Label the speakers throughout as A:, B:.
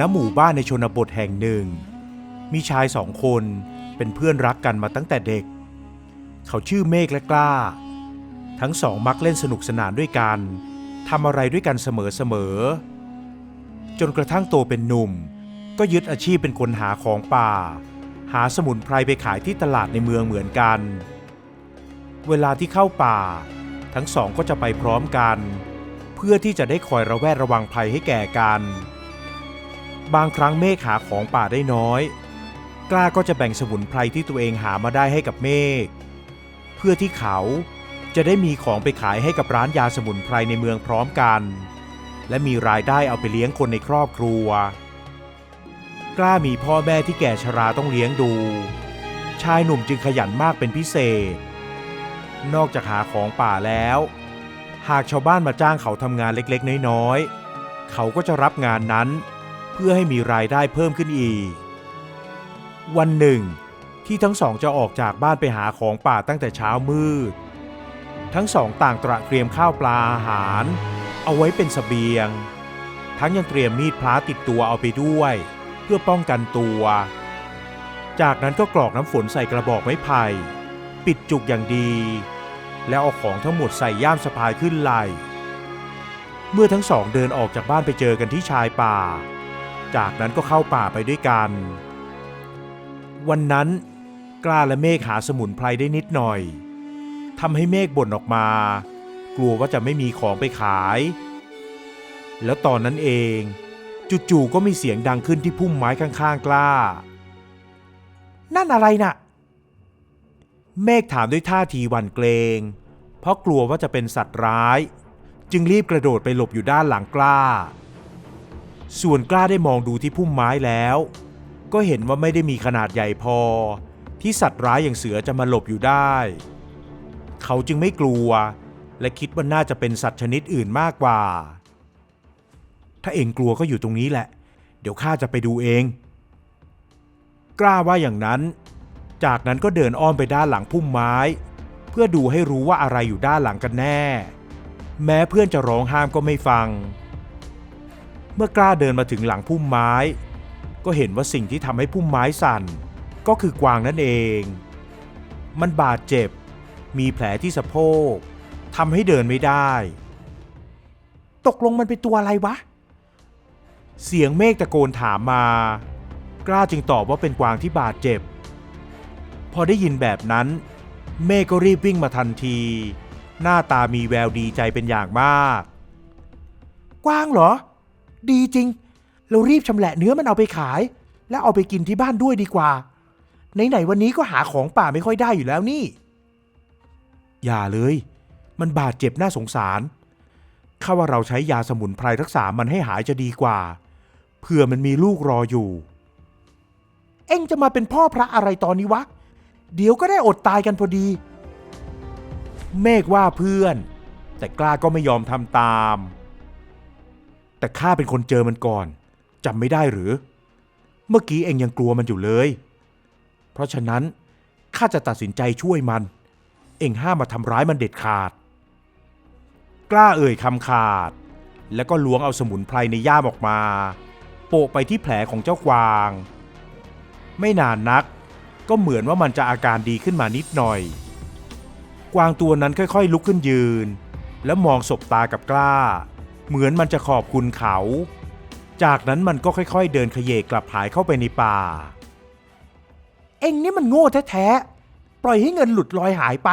A: ณหมู่บ้านในชนบทแห่งหนึ่ง มีชายสองคนเป็นเพื่อนรักกันมาตั้งแต่เด็ก เขาชื่อเมฆและกล้า ทั้งสองมักเล่นสนุกสนานด้วยกันทำอะไรด้วยกันเสมอๆจนกระทั่งโตเป็นหนุ่ม ก็ยึดอาชีพเป็นคนหาของป่า หาสมุนไพรไปขายที่ตลาดในเมืองเหมือนกัน เวลาที่เข้าป่า ทั้งสองก็จะไปพร้อมกัน เพื่อที่จะได้คอยระแวดระวังภัยให้แก่กัน บางครั้งเมฆหาของป่าได้น้อย กล้าก็จะแบ่งสมุนไพรที่ตัวเองหามาได้ให้กับเมฆเพื่อที่เขาจะได้มีของไปขายให้กับร้านยาสมุนไพรในเมืองพร้อมกัน และมีรายได้เอาไปเลี้ยงคนในครอบครัว กล้ามีพ่อแม่ที่แก่ชราต้องเลี้ยงดู ชายหนุ่มจึงขยันมากเป็นพิเศษ นอกจากหาของป่าแล้ว หากชาวบ้านมาจ้างเขาทำงานเล็กๆ น้อยๆ เขาก็จะรับงานนั้น เพื่อให้มีรายได้เพิ่มขึ้นอีก วันหนึ่ง ที่ทั้งสองจะออกจากบ้านไปหาของป่าตั้งแต่เช้ามืด ทั้งสองต่างตระเตรียมข้าวปลาอาหาร เอาไว้เป็นสเสบียง ทั้งยังเตรียมมีดพระติดตัวเอาไปด้วย เพื่อป้องกันตัว จากนั้นก็กรอกน้ำฝนใส่กระบอกไม้ไผ่ปิดจุกอย่างดี แล้วเอาของทั้งหมดใส่ย่ามสะพายขึ้นไหลเมื่อทั้งสองเดินออกจากบ้านไปเจอกันที่ชายป่า จากนั้นก็เข้าป่าไปด้วยกัน วันนั้นกล้าและเมฆหาสมุนไพรได้นิดหน่อยทำให้เมฆบ่นออกมา กลัวว่าจะไม่มีของไปขาย แล้วตอนนั้นเองจู่ๆก็มีเสียงดังขึ้นที่พุ่มไม้ข้างๆ กล้า นั่นอะไรน่ะ เมฆถามด้วยท่าทีหวั่นเกรง เพราะกลัวว่าจะเป็นสัตว์ร้าย จึงรีบกระโดดไปหลบอยู่ด้านหลังกล้า ส่วนกล้าได้มองดูที่พุ่มไม้แล้ว ก็เห็นว่าไม่ได้มีขนาดใหญ่พอ ที่สัตว์ร้ายอย่างเสือจะมาหลบอยู่ได้ เขาจึงไม่กลัว และคิดว่าน่าจะเป็นสัตว์ชนิดอื่นมากกว่า ถ้าเองกลัวก็อยู่ตรงนี้แหละ เดี๋ยวข้าจะไปดูเอง กล้าว่าอย่างนั้น จากนั้นก็เดินอ้อมไปด้านหลังพุ่มไม้ เพื่อดูให้รู้ว่าอะไรอยู่ด้านหลังกันแน่ แม้เพื่อนจะร้องห้ามก็ไม่ฟัง มื่อกล้าเดินมาถึงหลังพุ่มไม้ ก็เห็นว่าสิ่งที่ทำให้พุ่มไม้สั่น ก็คือกวางนั่นเอง มันบาดเจ็บ มีแผลที่สะโพกทำให้เดินไม่ได้ ตกลงมันเป็นตัวอะไรวะ เสียงเมฆตะโกนถามมา กล้าจึงตอบว่าเป็นกวางที่บาดเจ็บ พอได้ยินแบบนั้น เมฆก็รีบวิ่งมาทันที หน้าตามีแววดีใจเป็นอย่างมาก กวางเหรอ ดีจริง เรารีบชำแหละเนื้อมันเอาไปขาย แล้วเอาไปกินที่บ้านด้วยดีกว่า ไหนๆวันนี้ก็หาของป่าไม่ค่อยได้อยู่แล้วนี่ อย่าเลย มันบาดเจ็บน่าสงสาร ข้าว่าเราใช้ยาสมุนไพรรักษามันให้หายจะดีกว่า เผื่อมันมีลูกรออยู่ เอ็งจะมาเป็นพ่อพระอะไรตอนนี้วะ เดี๋ยวก็ได้อดตายกันพอดี เมฆว่าเพื่อน แต่กล้าก็ไม่ยอมทำตาม แต่ข้าเป็นคนเจอมันก่อนจำไม่ได้หรือ เมื่อกี้เองยังกลัวมันอยู่เลย เพราะฉะนั้นข้าจะตัดสินใจช่วยมัน เองห้ามมาทำร้ายมันเด็ดขาด กล้าเอ่ยคำขาด แล้วก็ล้วงเอาสมุนไพรในย่ามออกมา โปะไปที่แผลของเจ้ากวาง ไม่นานนัก ก็เหมือนว่ามันจะอาการดีขึ้นมานิดหน่อย กวางตัวนั้นค่อยๆ ลุกขึ้นยืน แล้วมองสบตากับกล้า เหมือนมันจะขอบคุณเขา จากนั้นมันก็ค่อยๆ เดินขยเยกกลับหายเข้าไปในป่า เอ็งนี่มันโง่แท้ๆ ปล่อยให้เงินหลุดลอยหายไป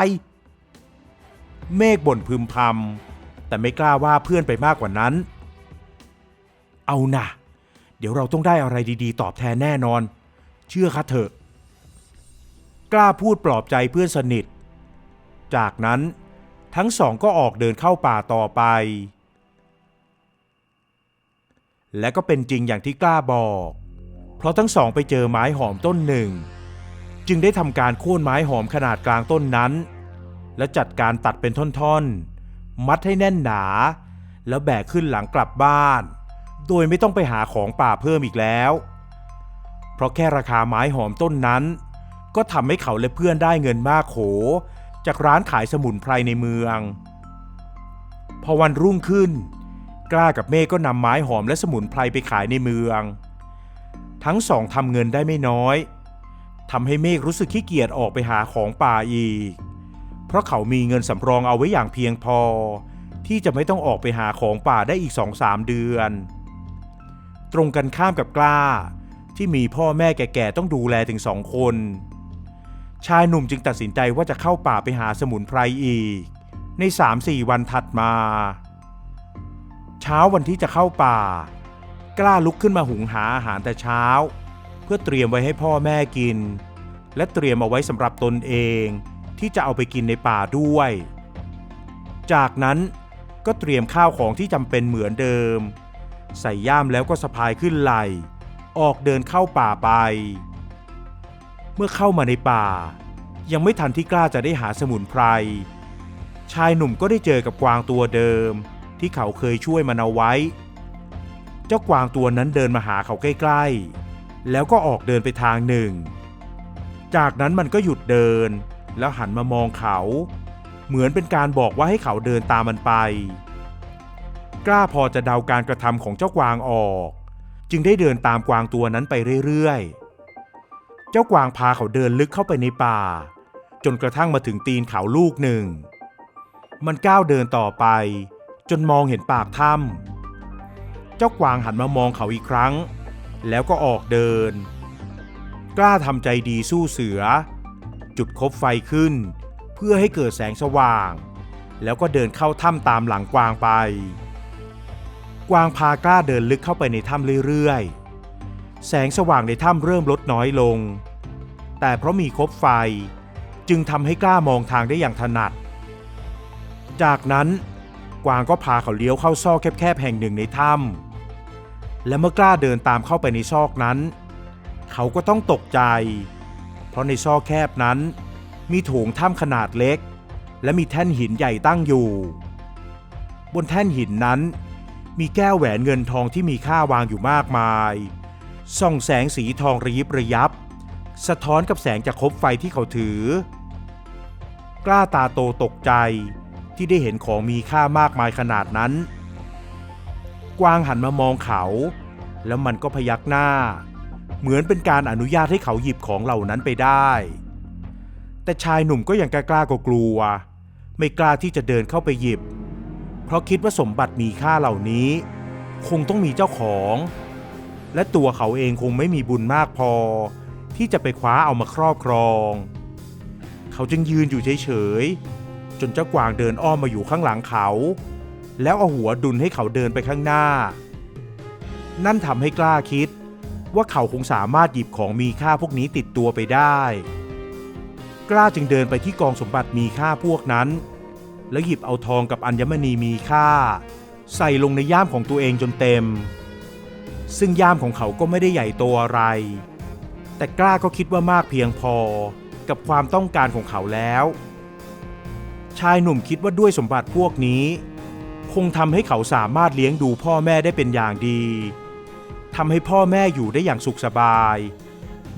A: เมฆบ่นพึมพำแต่ไม่กล้าว่าเพื่อนไปมากกว่านั้น เอานะเดี๋ยวเราต้องได้อะไรดีๆ ตอบแทนแน่นอน เชื่อข้าเถอะ กล้าพูดปลอบใจเพื่อนสนิท จากนั้นทั้งสองก็ออกเดินเข้าป่าต่อไป และก็เป็นจริงอย่างที่กล้าบอก เพราะทั้งสองไปเจอไม้หอมต้นหนึ่ง จึงได้ทำการโค่นไม้หอมขนาดกลางต้นนั้น และจัดการตัดเป็นท่อนๆ มัดให้แน่นหนา แล้วแบกขึ้นหลังกลับบ้าน โดยไม่ต้องไปหาของป่าเพิ่มอีกแล้ว เพราะแค่ราคาไม้หอมต้นนั้น ก็ทำให้เขาและเพื่อนได้เงินมากโข จากร้านขายสมุนไพรในเมือง พอวันรุ่งขึ้น กล้ากับเมฆก็นำไม้หอมและสมุนไพรไปขายในเมือง ทั้งสองทำเงินได้ไม่น้อยทำให้เมฆรู้สึกขี้เกียจออกไปหาของป่าอีก เพราะเขามีเงินสำรองเอาไว้อย่างเพียงพอ ที่จะไม่ต้องออกไปหาของป่าได้อีกสองสามเดือน ตรงกันข้ามกับกล้า ที่มีพ่อแม่แก่ๆต้องดูแลถึงสองคน ชายหนุ่มจึงตัดสินใจว่าจะเข้าป่าไปหาสมุนไพรอีก ใน3-4วันถัดมา ช้าวันที่จะเข้าป่า กล้าลุกขึ้นมาหุงหาอาหารแต่เช้า เพื่อเตรียมไว้ให้พ่อแม่กิน และเตรียมเอาไว้สำหรับตนเองที่จะเอาไปกินในป่าด้วย จากนั้นก็เตรียมข้าวของที่จำเป็นเหมือนเดิม ใส่ย่ามแล้วก็สะพายขึ้นไหลออกเดินเข้าป่าไป เมื่อเข้ามาในป่า ยังไม่ทันที่กล้าจะได้หาสมุนไพร ชายหนุ่มก็ได้เจอกับกวางตัวเดิม ที่เขาเคยช่วยมันเอาไว้ เจ้ากวางตัวนั้นเดินมาหาเขาใกล้ๆ แล้วก็ออกเดินไปทางหนึ่ง จากนั้นมันก็หยุดเดิน แล้วหันมามองเขา เหมือนเป็นการบอกว่าให้เขาเดินตามมันไป กล้าพอจะเดาการกระทำของเจ้ากวางออก จึงได้เดินตามกวางตัวนั้นไปเรื่อยๆ เจ้ากวางพาเขาเดินลึกเข้าไปในป่า จนกระทั่งมาถึงตีนเขาลูกหนึ่งมันก้าวเดินต่อไป จนมองเห็นปากถ้ำเจ้ากวางหันมามองเขาอีกครั้ง แล้วก็ออกเดิน กล้าทำใจดีสู้เสือ จุดคบไฟขึ้น เพื่อให้เกิดแสงสว่าง แล้วก็เดินเข้าถ้ำตามหลังกวางไป กวางพากล้าเดินลึกเข้าไปในถ้ำเรื่อยๆ แสงสว่างในถ้ำเริ่มลดน้อยลง แต่เพราะมีคบไฟจึงทำให้กล้ามองทางได้อย่างถนัด จากนั้น กวางก็พาเขาเลี้ยวเข้าซอกแคบๆแห่งหนึ่งในถ้ำและเมื่อกล้าเดินตามเข้าไปในซอกนั้น เขาก็ต้องตกใจ เพราะในซอกแคบนั้น มีโถงถ้ำขนาดเล็ก และมีแท่นหินใหญ่ตั้งอยู่ บนแท่นหินนั้น มีแก้วแหวนเงินทองที่มีค่าวางอยู่มากมาย ส่องแสงสีทองระยิบระยับ สะท้อนกับแสงจากคบไฟที่เขาถือ กล้าตาโตตกใจ ที่ได้เห็นของมีค่ามากมายขนาดนั้น กวางหันมามองเขา แล้วมันก็พยักหน้า เหมือนเป็นการอนุญาตให้เขาหยิบของเหล่านั้นไปได้ แต่ชายหนุ่มก็ยังกล้ากกลัว ไม่กล้าที่จะเดินเข้าไปหยิบ เพราะคิดว่าสมบัติมีค่าเหล่านี้ คงต้องมีเจ้าของ และตัวเขาเองคงไม่มีบุญมากพอ ที่จะไปคว้าเอามาครอบครอง เขาจึงยืนอยู่เฉยๆ จนเจ้ากวางเดินอ้อมมาอยู่ข้างหลังเขา แล้วเอาหัวดุลให้เขาเดินไปข้างหน้า นั่นทำให้กล้าคิด ว่าเขาคงสามารถหยิบของมีค่าพวกนี้ติดตัวไปได้ กล้าจึงเดินไปที่กองสมบัติมีค่าพวกนั้น แล้วหยิบเอาทองกับอัญมณีมีค่า ใส่ลงในย่ามของตัวเองจนเต็ม ซึ่งย่ามของเขาก็ไม่ได้ใหญ่โตอะไร แต่กล้าก็คิดว่ามากเพียงพอกับความต้องการของเขาแล้ว ชายหนุ่มคิดว่าด้วยสมบัติพวกนี้ คงทำให้เขาสามารถเลี้ยงดูพ่อแม่ได้เป็นอย่างดีทำให้พ่อแม่อยู่ได้อย่างสุขสบาย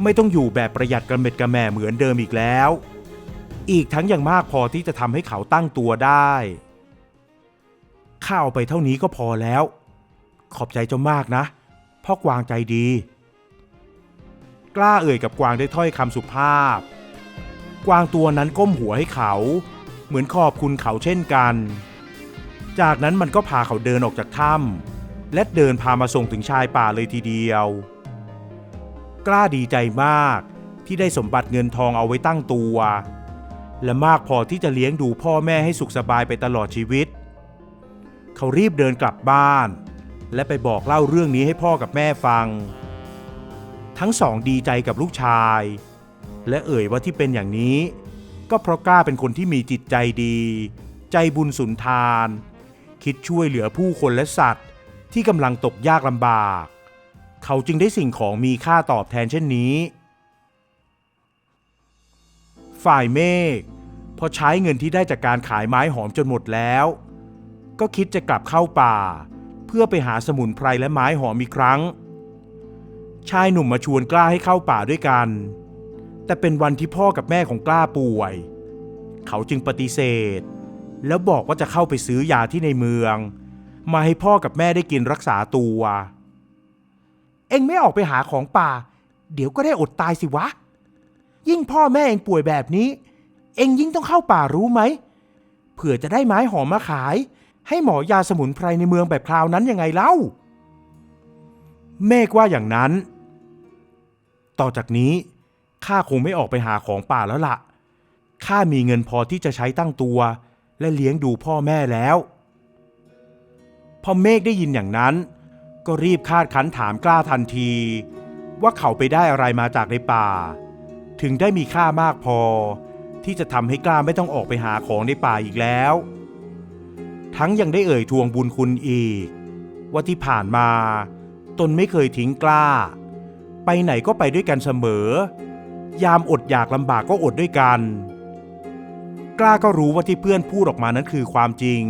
A: ไม่ต้องอยู่แบบประหยัดกระเม็ดกระแม่เหมือนเดิมอีกแล้ว อีกทั้งยังมากพอที่จะทำให้เขาตั้งตัวได้ข้าเอาไปเท่านี้ก็พอแล้ว ขอบใจเจ้ามากนะพ่อกวางใจดี กล้าเอ่ยกับกวางด้วยถ้อยคำสุภาพ กวางตัวนั้นก้มหัวให้เขา เหมือนขอบคุณเขาเช่นกัน จากนั้นมันก็พาเขาเดินออกจากถ้ำและเดินพามาส่งถึงชายป่าเลยทีเดียว กล้าดีใจมากที่ได้สมบัติเงินทองเอาไว้ตั้งตัว และมากพอที่จะเลี้ยงดูพ่อแม่ให้สุขสบายไปตลอดชีวิต เขารีบเดินกลับบ้าน และไปบอกเล่าเรื่องนี้ให้พ่อกับแม่ฟัง ทั้งสองดีใจกับลูกชาย และเอ่ยว่าที่เป็นอย่างนี้ ก็เพราะกล้าเป็นคนที่มีจิตใจดี ใจบุญสุนทาน คิดช่วยเหลือผู้คนและสัตว์ ที่กำลังตกยากลำบาก เขาจึงได้สิ่งของมีค่าตอบแทนเช่นนี้ ฝ่ายเมฆพอใช้เงินที่ได้จากการขายไม้หอมจนหมดแล้ว ก็คิดจะกลับเข้าป่า เพื่อไปหาสมุนไพรและไม้หอมอีกครั้ง ชายหนุ่มมาชวนกล้าให้เข้าป่าด้วยกัน แต่เป็นวันที่พ่อกับแม่ของกล้าป่วย เขาจึงปฏิเสธ แล้วบอกว่าจะเข้าไปซื้อยาที่ในเมือง มาให้พ่อกับแม่ได้กินรักษาตัว เอ็งไม่ออกไปหาของป่า เดี๋ยวก็ได้อดตายสิวะ ยิ่งพ่อแม่เองป่วยแบบนี้ เอ็งยิ่งต้องเข้าป่ารู้ไหมเผื่อจะได้ไม้หอมมาขาย ให้หมอยาสมุนไพรในเมืองแบบคราวนั้นยังไงเล่า เมฆว่าอย่างนั้น ต่อจากนี้ ข้าคงไม่ออกไปหาของป่าแล้วละ่ะ ข้ามีเงินพอที่จะใช้ตั้งตัว และเลี้ยงดูพ่อแม่แล้ว พอเมฆได้ยินอย่างนั้น ก็รีบคาดคันถามกล้าทันที ว่าเขาไปได้อะไรมาจากในป่า ถึงได้มีค่ามากพอ ที่จะทำให้กล้าไม่ต้องออกไปหาของในป่าอีกแล้ว ทั้งยังได้เอ่ยทวงบุญคุณอีก ว่าที่ผ่านมา ตนไม่เคยทิ้งกล้า ไปไหนก็ไปด้วยกันเสมอ ยามอดอยากลำบากก็อดด้วยกัน กล้าก็รู้ว่าที่เพื่อนพูดออกมานั้นคือความจริง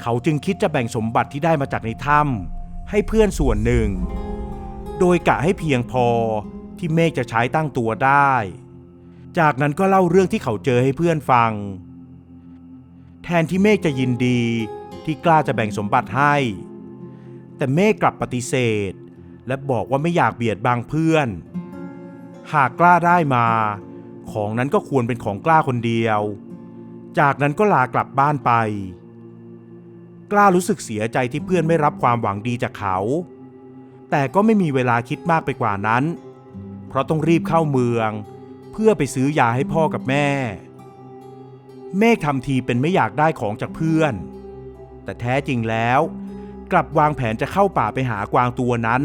A: เขาจึงคิดจะแบ่งสมบัติที่ได้มาจากในถ้ำให้เพื่อนส่วนหนึ่ง โดยกะให้เพียงพอที่เมฆจะใช้ตั้งตัวได้ จากนั้นก็เล่าเรื่องที่เขาเจอให้เพื่อนฟัง แทนที่เมฆจะยินดีที่กล้าจะแบ่งสมบัติให้ แต่เมฆกลับปฏิเสธ และบอกว่าไม่อยากเบียดบังเพื่อน หากกล้าได้มา ของนั้นก็ควรเป็นของกล้าคนเดียว จากนั้นก็ลากลับบ้านไป กล้ารู้สึกเสียใจที่เพื่อนไม่รับความหวังดีจากเขา แต่ก็ไม่มีเวลาคิดมากไปกว่านั้น เพราะต้องรีบเข้าเมือง เพื่อไปซื้อยาให้พ่อกับแม่ เมฆทำทีเป็นไม่อยากได้ของจากเพื่อน แต่แท้จริงแล้วกลับวางแผนจะเข้าป่าไปหากวางตัวนั้น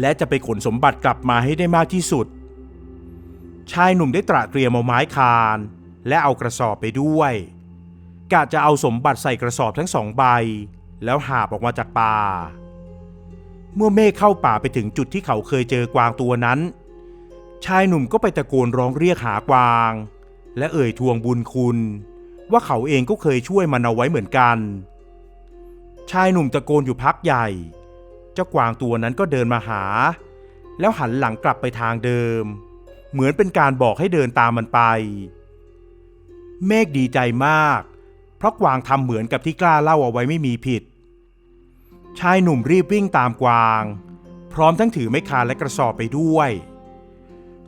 A: และจะไปขนสมบัติกลับมาให้ได้มากที่สุด ชายหนุ่มได้ตระเตรียมเอาไม้คาน และเอากระสอบไปด้วยกะจะเอาสมบัติใส่กระสอบทั้งสองใบ แล้วหาบออกมาจากป่า เมื่อเมฆเข้าป่าไปถึงจุดที่เขาเคยเจอกวางตัวนั้น ชายหนุ่มก็ไปตะโกนร้องเรียกหากวาง และเอ่ยทวงบุญคุณ ว่าเขาเองก็เคยช่วยมันเอาไว้เหมือนกัน ชายหนุ่มตะโกนอยู่พักใหญ่ เจ้ากวางตัวนั้นก็เดินมาหา แล้วหันหลังกลับไปทางเดิม เหมือนเป็นการบอกให้เดินตามมันไป เมฆดีใจมาก เพราะกวางทำเหมือนกับที่กล้าเล่าเอาไว้ไม่มีผิด ชายหนุ่มรีบวิ่งตามกวาง พร้อมทั้งถือไม้คานและกระสอบไปด้วย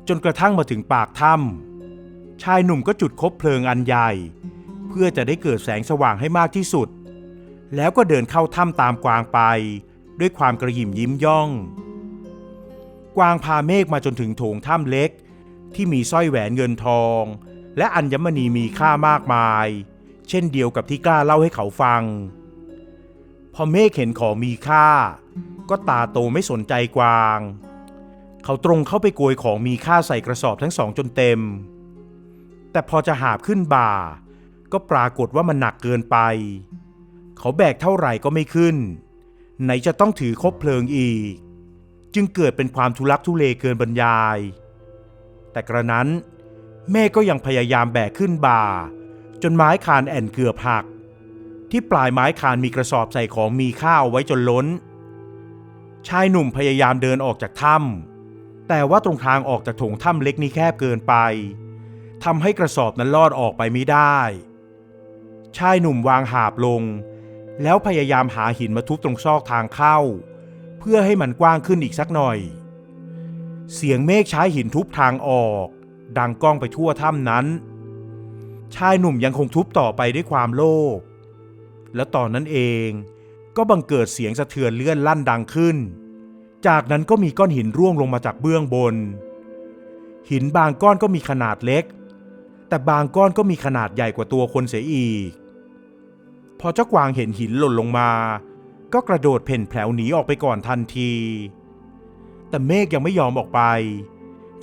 A: จนกระทั่งมาถึงปากถ้ำชายหนุ่มก็จุดคบเพลิงอันใหญ่ เพื่อจะได้เกิดแสงสว่างให้มากที่สุด แล้วก็เดินเข้าถ้ำตามกวางไป ด้วยความกระหยิ่มยิ้มย่องกวางพาเมฆมาจนถึงโถงถ้ำเล็ก ที่มีสร้อยแหวนเงินทอง และอัญมณีมีค่ามากมาย เช่นเดียวกับที่กล้าเล่าให้เขาฟัง พอเมฆเห็นของมีค่า ก็ตาโตไม่สนใจกวาง เขาตรงเข้าไปโกยของมีค่าใส่กระสอบทั้งสองจนเต็ม แต่พอจะหาบขึ้นบ่า ก็ปรากฏว่ามันหนักเกินไป เขาแบกเท่าไหร่ก็ไม่ขึ้น ไหนจะต้องถือคบเพลิงอีก จึงเกิดเป็นความทุลักทุเลเกินบรรยาย แต่กระนั้นแม่ก็ยังพยายามแบกขึ้นบ่า จนไม้คานแอ่นเกือบหัก ที่ปลายไม้คานมีกระสอบใส่ของมีค่าเอาไว้จนล้น ชายหนุ่มพยายามเดินออกจากถ้ำแต่ว่าตรงทางออกจากโถงถ้ำเล็กนี้แคบเกินไปทำให้กระสอบนั้นลอดออกไปไม่ได้ ชายหนุ่มวางหาบลง แล้วพยายามหาหินมาทุบตรงซอกทางเข้า เพื่อให้มันกว้างขึ้นอีกสักหน่อย เสียงเมฆใช้หินทุบทางออก ดังก้องไปทั่วถ้ำนั้น ชายหนุ่มยังคงทุบต่อไปด้วยความโลภแล้วตอนนั้นเองก็บังเกิดเสียงสะเทือนเลื่อนลั่นดังขึ้น จากนั้นก็มีก้อนหินร่วงลงมาจากเบื้องบน หินบางก้อนก็มีขนาดเล็ก แต่บางก้อนก็มีขนาดใหญ่กว่าตัวคนเสียอีก พอเจ้ากวางเห็นหินหล่นลงมา ก็กระโดดเพ่นแผลวหนีออกไปก่อนทันที แต่เมฆยังไม่ยอมออกไป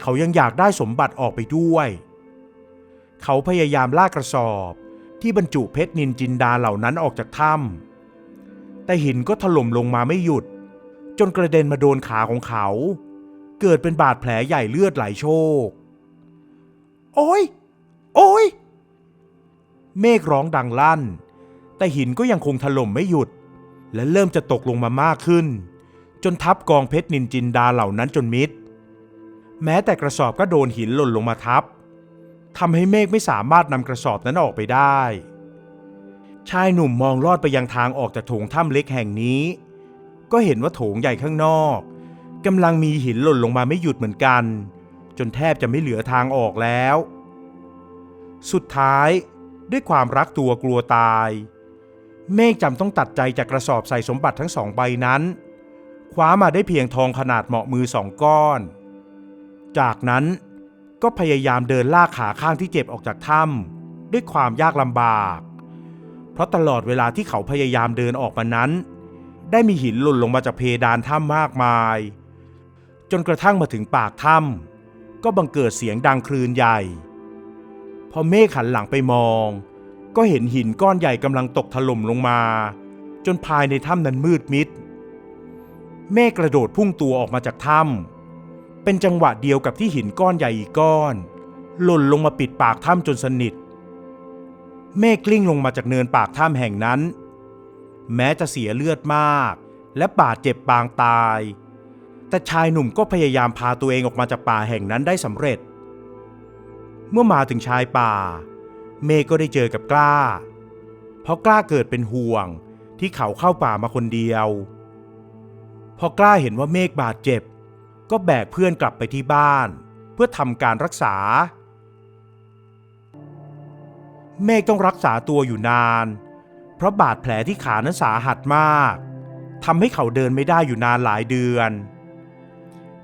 A: เขายังอยากได้สมบัติออกไปด้วย เขาพยายามลากกระสอบ ที่บรรจุเพชรนินจินดาเหล่านั้นออกจากถ้ำแต่หินก็ถล่มลงมาไม่หยุด จนกระเด็นมาโดนขาของเขา เกิดเป็นบาดแผลใหญ่เลือดไหลโชก โอ้ย โอ้ย เมฆร้องดังลั่น แต่หินก็ยังคงถล่มไม่หยุด และเริ่มจะตกลงมามากขึ้น จนทับกองเพชรนินจินดาเหล่านั้นจนมิด แม้แต่กระสอบก็โดนหินหล่นลงมาทับทำให้เมฆไม่สามารถนำกระสอบนั้นออกไปได้ ชายหนุ่มมองลอดไปยังทางออกจากโถงถ้ำเล็กแห่งนี้ ก็เห็นว่าโถงใหญ่ข้างนอกกำลังมีหินหล่นลงมาไม่หยุดเหมือนกัน จนแทบจะไม่เหลือทางออกแล้ว สุดท้ายด้วยความรักตัวกลัวตาย เมฆจำต้องตัดใจจากกระสอบใส่สมบัติทั้งสองใบนั้น คว้ามาได้เพียงทองขนาดเหมาะมือสองก้อน จากนั้นก็พยายามเดินลากขาข้างที่เจ็บออกจากถ้ำด้วยความยากลำบาก เพราะตลอดเวลาที่เขาพยายามเดินออกมานั้น ได้มีหินหล่นลงมาจากเพดานถ้ำมากมาย จนกระทั่งมาถึงปากถ้ำก็บังเกิดเสียงดังคลืนใหญ่ พอเมฆหันหลังไปมอง ก็เห็นหินก้อนใหญ่กำลังตกถล่มลงมา จนภายในถ้ำนั้นมืดมิด เมฆกระโดดพุ่งตัวออกมาจากถ้ำเป็นจังหวะเดียวกับที่หินก้อนใหญ่อีกก้อน หล่นลงมาปิดปากถ้ำจนสนิท เมฆกลิ้งลงมาจากเนินปากถ้ำแห่งนั้น แม้จะเสียเลือดมาก และบาดเจ็บปางตาย แต่ชายหนุ่มก็พยายามพาตัวเองออกมาจากป่าแห่งนั้นได้สำเร็จ เมื่อมาถึงชายป่า เมฆก็ได้เจอกับกล้า เพราะกล้าเกิดเป็นห่วงที่เขาเข้าป่ามาคนเดียว พอกล้าเห็นว่าเมฆบาดเจ็บ ก็แบกเพื่อนกลับไปที่บ้าน เพื่อทำการรักษา เมฆต้องรักษาตัวอยู่นาน เพราะบาดแผลที่ขานั้นสาหัสมากทำให้เขาเดินไม่ได้อยู่นานหลายเดือน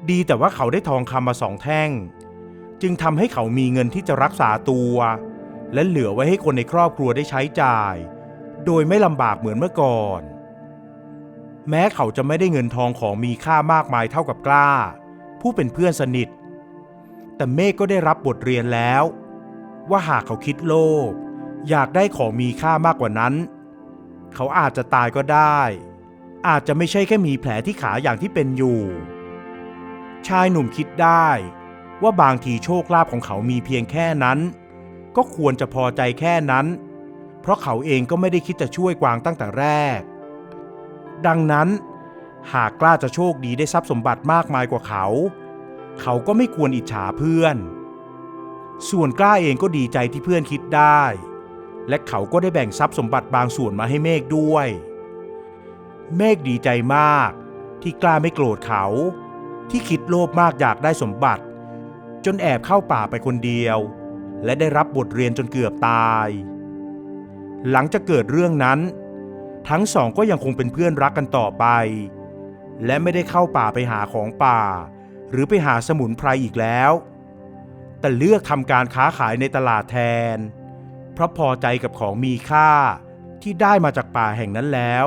A: ดีแต่ว่าเขาได้ทองคำมาสองแท่ง จึงทำให้เขามีเงินที่จะรักษาตัว และเหลือไว้ให้คนในครอบครัวได้ใช้จ่าย โดยไม่ลำบากเหมือนเมื่อก่อน แม้เขาจะไม่ได้เงินทองของมีค่ามากมายเท่ากับกล้า ผู้เป็นเพื่อนสนิท แต่เมฆก็ได้รับบทเรียนแล้ว ว่าหากเขาคิดโลภอยากได้ของมีค่ามากกว่านั้น เขาอาจจะตายก็ได้ อาจจะไม่ใช่แค่มีแผลที่ขาอย่างที่เป็นอยู่ ชายหนุ่มคิดได้ว่าบางทีโชคลาภของเขามีเพียงแค่นั้น ก็ควรจะพอใจแค่นั้น เพราะเขาเองก็ไม่ได้คิดจะช่วยกวางตั้งแต่แรก ดังนั้น หากกล้าจะโชคดีได้ทรัพย์สมบัติมากมายกว่าเขา เขาก็ไม่ควรอิจฉาเพื่อน ส่วนกล้าเองก็ดีใจที่เพื่อนคิดได้ และเขาก็ได้แบ่งทรัพย์สมบัติบางส่วนมาให้เมฆด้วย เมฆดีใจมากที่กล้าไม่โกรธเขา ที่คิดโลภมากอยากได้สมบัติ จนแอบเข้าป่าไปคนเดียว และได้รับบทเรียนจนเกือบตาย หลังจากเกิดเรื่องนั้น ทั้งสองก็ยังคงเป็นเพื่อนรักกันต่อไป และไม่ได้เข้าป่าไปหาของป่า หรือไปหาสมุนไพรอีกแล้ว แต่เลือกทำการค้าขายในตลาดแทน เพราะพอใจกับของมีค่าที่ได้มาจากป่าแห่งนั้นแล้ว